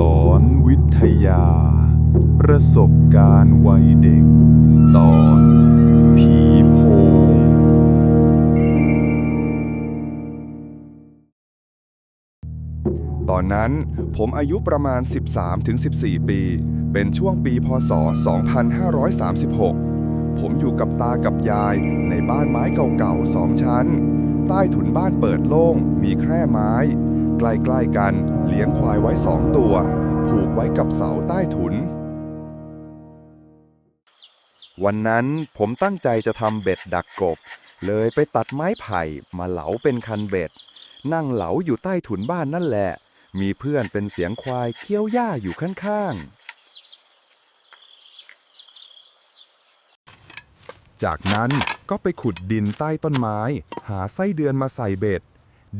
ลอนวิทยา ประสบการณ์วัยเด็ก ตอน ผีโพง ตอนนั้นผมอายุประมาณ 13-14 ปี เป็นช่วงปีพศ 2536 ผมอยู่กับตากับยายในบ้านไม้เก่าๆสองชั้น ใต้ถุนบ้านเปิดโล่ง มีแคร่ไม้ ใกล้ๆกันเลี้ยงควายไว้สองตัว ผูกไว้กับเสาใต้ถุน วันนั้นผมตั้งใจจะทำเบ็ดดักกบ เลยไปตัดไม้ไผ่มาเหลาเป็นคันเบ็ด นั่งเหลาอยู่ใต้ถุนบ้านนั่นแหละ มีเพื่อนเป็นเสียงควายเคี้ยวหญ้าอยู่ข้างๆจากนั้นก็ไปขุดดินใต้ต้นไม้ หาไส้เดือนมาใส่เบ็ด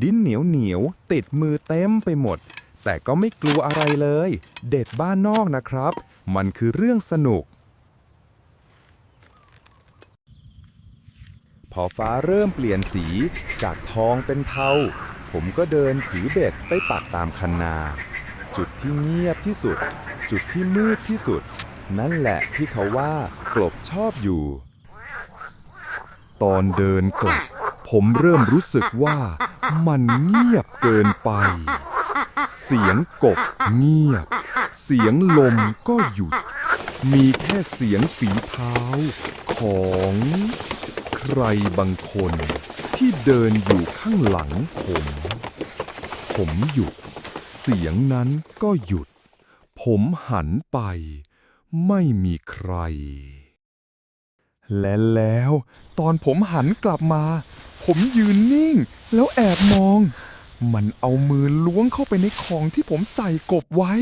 ดินเหนียวเหนียวติดมือเต็มไปหมด แต่ก็ไม่กลัวอะไรเลย เด็ดบ้านนอกนะครับ มันคือเรื่องสนุก พอฟ้าเริ่มเปลี่ยนสี จากทองเป็นเทาผมก็เดินถือเบ็ดไปปักตามคันนา จุดที่เงียบที่สุด จุดที่มืดที่สุด นั่นแหละที่เขาว่ากลบชอบอยู่ ตอนเดินกลับผมเริ่มรู้สึกว่า มันเงียบเกินไป เสียงกบเงียบ เสียงลมก็หยุด มีแค่เสียงฝีเท้า ของใครบางคนที่เดินอยู่ข้างหลังผม ผมหยุด เสียงนั้นก็หยุด ผมหันไป ไม่มีใคร และแล้ว ตอนผมหันกลับมา ผมยืนนิ่ง แล้วแอบมอง มันเอามือล้วงเข้าไปในของที่ผมใส่กบไว้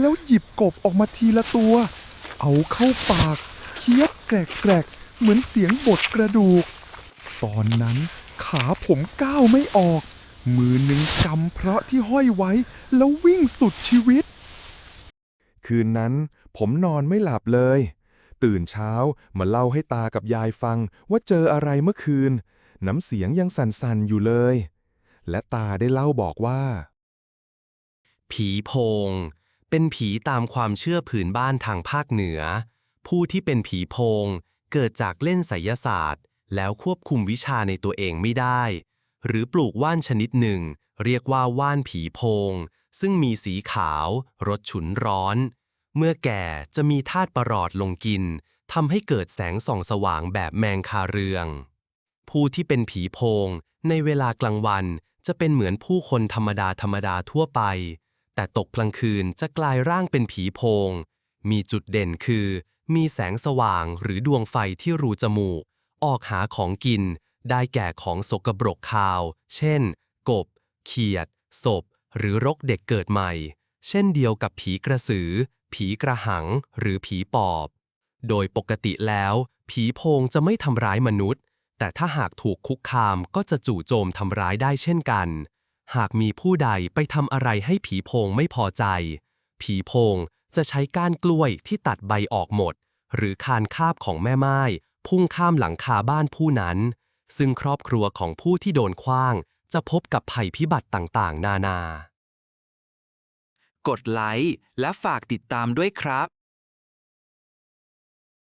แล้วหยิบกบออกมาทีละตัว เอาเข้าปาก เคี้ยวแกรกๆ เหมือนเสียงบดกระดูก ตอนนั้นขาผมก้าวไม่ออก มือหนึ่งกำเพราะที่ห้อยไว้ แล้ววิ่งสุดชีวิต คืนนั้นผมนอนไม่หลับเลย ตื่นเช้ามาเล่าให้ตากับยายฟังว่าเจออะไรเมื่อคืน น้ำเสียงยังสั่นๆอยู่เลย และตาได้เล่าบอกว่า ผีโพง เป็นผีตามความเชื่อผืนบ้านทางภาคเหนือ ผู้ที่เป็นผีโพง เกิดจากเล่นไสยศาสตร์ แล้วควบคุมวิชาในตัวเองไม่ได้ หรือปลูกว่านชนิดหนึ่ง เรียกว่าว่านผีโพง ซึ่งมีสีขาว รสฉุนร้อน เมื่อแก่จะมีธาตุประหลอดลงกินทำให้เกิดแสงส่องสว่างแบบแมงคาเรือง ผู้ที่เป็นผีโพง ในเวลากลางวันจะเป็นเหมือนผู้คนธรรมดาธรรมดาทั่วไป แต่ตกกลางคืนจะกลายร่างเป็นผีโพง มีจุดเด่นคือ มีแสงสว่างหรือดวงไฟที่รูจมูก ออกหาของกิน ได้แก่ของสกปรกคาว เช่น กบ เขียด ศพ หรือรกเด็กเกิดใหม่ เช่นเดียวกับผีกระสือ ผีกระหัง หรือผีปอบ โดยปกติแล้ว ผีโพงจะไม่ทำร้ายมนุษย์ แต่ถ้าหากถูกคุกคามก็จะจู่โจมทำร้ายได้เช่นกัน หากมีผู้ใดไปทำอะไรให้ผีโพงไม่พอใจ ผีโพงจะใช้ก้านกล้วยที่ตัดใบออกหมด หรือคานคาบของแม่ไม้พุ่งข้ามหลังคาบ้านผู้นั้น ซึ่งครอบครัวของผู้ที่โดนขว้าง จะพบกับภัยพิบัติต่างๆ นานา กดไลค์และฝากติดตามด้วยครับ